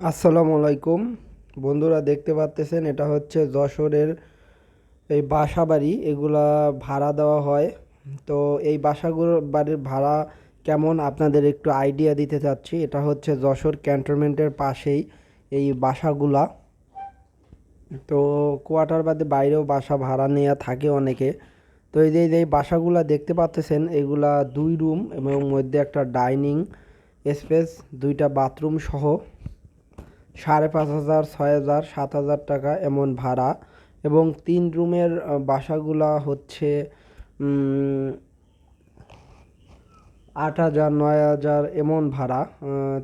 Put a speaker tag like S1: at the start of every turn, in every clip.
S1: আসসালামু আলাইকুম। বন্ধুরা দেখতে পাচ্তেছেন, এটা হচ্ছে যশোরের এই বাসা বাড়ি এগুলা ভাড়া দেওয়া হয়। তো এই বাসাগুলো বাড়ির ভাড়া কেমন? আপনাদের একটু আইডিয়া দিতে চাচ্ছি। এটা হচ্ছে যশোর ক্যান্টনমেন্টের পাশেই এই বাসাগুলা। তো কোয়ার্টার বাদে বাইরেও বাসা ভাড়া নেওয়া থাকে অনেকে। তো এই যে এই যে, এই বাসাগুলা দেখতে পাচ্তেছেন, এগুলা দুই রুম এবং মধ্যে একটা ডাইনিং স্পেস, দুইটা বাথরুম সহ। সাড়ে পাঁচ হাজার, ছয় হাজার, সাত হাজার টাকা এমন ভাড়া এবং তিন রুমের বাসাগুলা হচ্ছে আট হাজার, নয় হাজার এমন ভাড়া।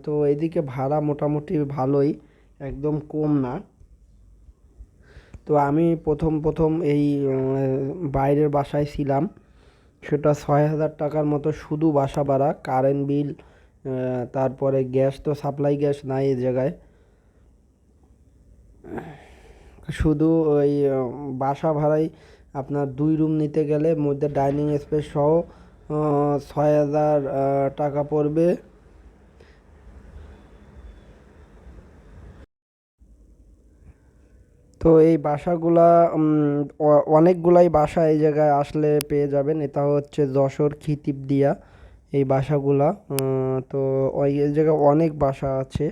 S1: তো এদিকে ভাড়া মোটামুটি ভালোই, একদম কম না। তো আমি প্রথম প্রথম এই বাইরের বাসায় ছিলাম। সেটা ছয় হাজার টাকার মতো শুধু বাসা ভাড়া কারেন্ট বিল তারপরে গ্যাস তো সাপ্লাই গ্যাস নাই এই জায়গায়। শুধু ওই বাসা ভাড়াই আপনার দুই রুম নিতে গেলে মধ্যে ডাইনিং স্পেস সহ ছয় হাজার টাকা পড়বে। তো এই বাসাগুলা অনেকগুলাই বাসা এই জায়গায় আসলে পেয়ে যাবেন। এটা হচ্ছে যশোর খিতিবদিয়া এই বাসাগুলা। তো ওই জায়গায় অনেক বাসা আছে।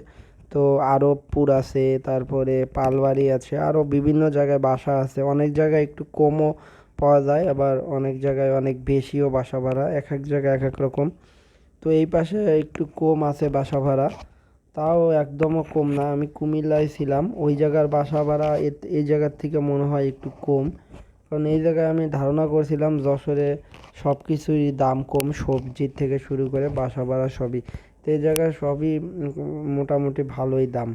S1: তো আরবপুর আছে, তারপরে পালবাড়ি আছে আরও বিভিন্ন জায়গায় বাসা আছে। অনেক জায়গায় একটু কমও পাওয়া যায়, আবার অনেক জায়গায় অনেক বেশিও বাসা ভাড়া, এক এক জায়গায় এক এক রকম। তো এই পাশে একটু কম আছে বাসা ভাড়া, তাও একদমও কম না, আমি কুমিল্লায় ছিলাম। ওই জায়গার বাসা ভাড়া এই জায়গার থেকে মনে হয় একটু কম। কারণ এই জায়গায় আমি ধারণা করছিলাম যশোরে সব কিছুরই দাম কম, সবজির থেকে শুরু করে বাসা ভাড়া সবই। তো এই জায়গায় সবই মোটামুটি ভালোই দাম।